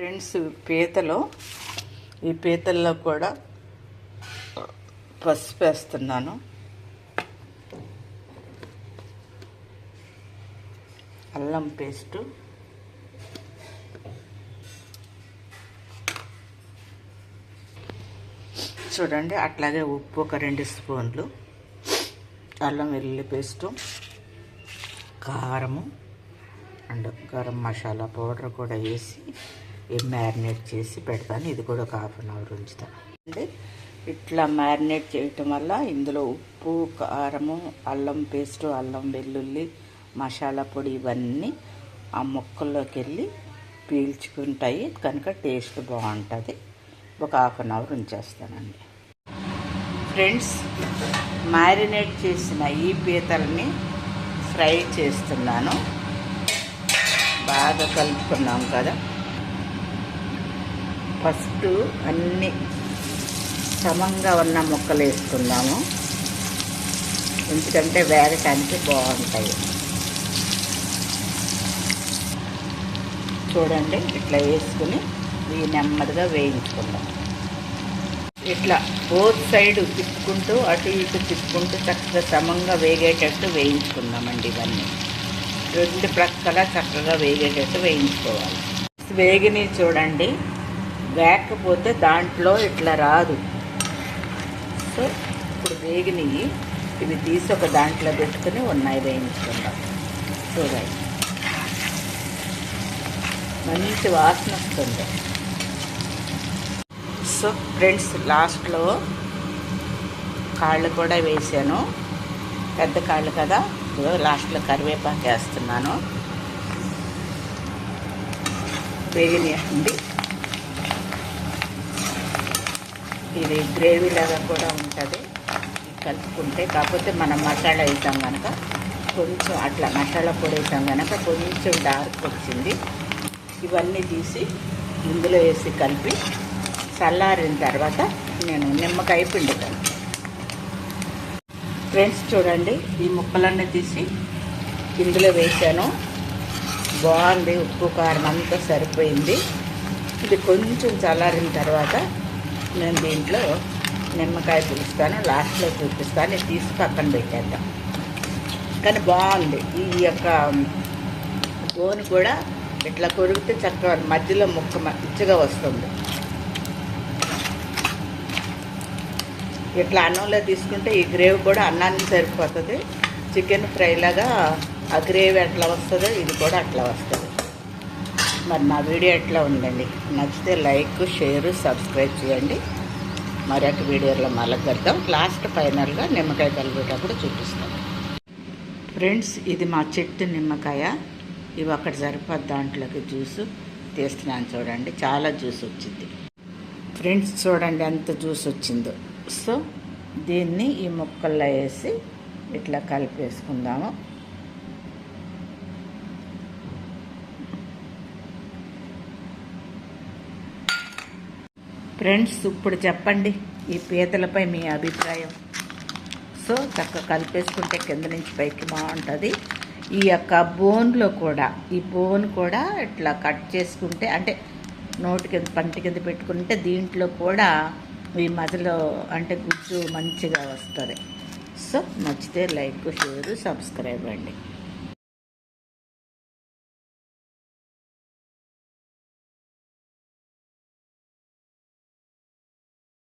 Friends పీతలు ఈ పీతల్లో కూడా పసుపు వేస్తున్నాను. అల్లం పేస్టు. చూడండి అట్లాగే ఉప్పు ఒక రెండు స్పూన్లు. అల్లం వెల్లుల్లి పేస్టు. కారము. అండ్ గరం మసాలా పౌడర్ కూడా వేసి మ్యారినేట్ చేసి పెడతాను. ఇది కూడా ఒక హాఫ్ అన్ అవర్ ఉంచుతాను అంటే ఇట్లా మ్యారినేట్ చేయటం వల్ల ఇందులో ఉప్పు కారము అల్లం పేస్టు అల్లం వెల్లుల్లి మసాలా పొడి ఇవన్నీ ఆ ముక్కల్లోకి వెళ్ళి పీల్చుకుంటాయి. కనుక టేస్ట్ బాగుంటుంది. ఒక హాఫ్ అన్ అవర్ ఉంచేస్తానండి. ఫ్రెండ్స్ మ్యారినేట్ చేసిన ఈ పీతల్ని ఫ్రై చేస్తున్నాను. బాగా కలుపుకున్నాం కదా. ఫస్ట్ అన్ని సమంగా ఉన్న ముక్కలు వేసుకుందాము. ఎందుకంటే వేగటానికి బాగుంటాయి. చూడండి ఇట్లా వేసుకుని ఇవి నెమ్మదిగా వేయించుకుందాం. ఇట్లా బోత్ సైడ్ తిప్పుకుంటూ అటు ఇటు తిప్పుకుంటూ చక్కగా సమంగా వేగేటట్టు వేయించుకుందామండి ఇవన్నీ. రెండు ప్రక్కల చక్కగా వేగేటట్టు వేయించుకోవాలి. వేగిని చూడండి. వేకపోతే దాంట్లో ఇట్లా రాదు. సో ఇప్పుడు వేగినవి ఇవి తీసి ఒక దాంట్లో పెట్టుకుని ఉన్నాయి వేయించుకుందాం. చూడండి మంచి వాసన వస్తుంది. సో ఫ్రెండ్స్ లాస్ట్లో కాళ్ళు కూడా వేసాను. పెద్ద కాళ్ళు కదా లాస్ట్లో కరివేపాకు వేస్తున్నాను. వేగినాయండి ఇది గ్రేవీ లాగా కూడా ఉంటుంది. కలుపుకుంటే కాకపోతే మనం మసాలా వేసాం కనుక కొంచెం అట్లా మసాలా పొడి వేసాం కనుక కొంచెం డార్క్ వచ్చింది. ఇవన్నీ తీసి ఇందులో వేసి కలిపి చల్లారిన తర్వాత నేను నిమ్మకాయ పిండుతాను ఫ్రెండ్స్ చూడండి ఈ ముక్కలన్నీ తీసి ఇందులో వేసాను. బాగుంది ఉప్పు కారం అంతా సరిపోయింది. ఇది కొంచెం చల్లారిన తర్వాత నేను దీంట్లో నిమ్మకాయ పిలుస్తాను లాస్ట్లో చూపిస్తాను తీసి పక్కన పెట్టేద్దాం. కానీ బాగుంది. ఈ యొక్క గోని కూడా ఇట్లా కొరిగితే చక్కగా మధ్యలో ముక్క మంచిగా వస్తుంది. ఇట్లా అన్నంలో తీసుకుంటే ఈ గ్రేవీ కూడా అన్నానికి సరిపోతుంది. చికెన్ ఫ్రై లాగా ఆ గ్రేవీ ఎట్లా వస్తుందో ఇది కూడా అట్లా వస్తుంది. మరి నా వీడియో ఎట్లా ఉందండి? నచ్చితే లైక్ షేర్ సబ్స్క్రైబ్ చేయండి. మరొక వీడియోలో మళ్ళీ కడతాం లాస్ట్ ఫైనల్గా నిమ్మకాయ కలిపేటప్పుడు చూపిస్తాం ఫ్రెండ్స్ ఇది మా చెట్టు నిమ్మకాయ. ఇవి అక్కడ సరిపోద్ది దాంట్లోకి జ్యూస్ తీస్తున్నాను చూడండి. చాలా జ్యూస్ వచ్చింది. ఫ్రెండ్స్ చూడండి ఎంత జ్యూస్ వచ్చిందో. సో దీన్ని ఈ ముక్కల్లో వేసి ఇట్లా కలిపేసుకుందాము. ఫ్రెండ్స్ ఇప్పుడు చెప్పండి ఈ పీతలపై మీ అభిప్రాయం. సో చక్కగా కలిపేసుకుంటే కింద నుంచి పైకి బాగుంటుంది. ఈ యొక్క బోన్లో కూడా ఈ బోన్ కూడా ఇట్లా కట్ చేసుకుంటే అంటే నోటి కింద పంటి కింద పెట్టుకుంటే దీంట్లో కూడా ఈ మధ్యలో అంటే గుజ్జు మంచిగా వస్తుంది. సో నచ్చితే లైక్ షేర్ సబ్స్క్రైబ్ అండి.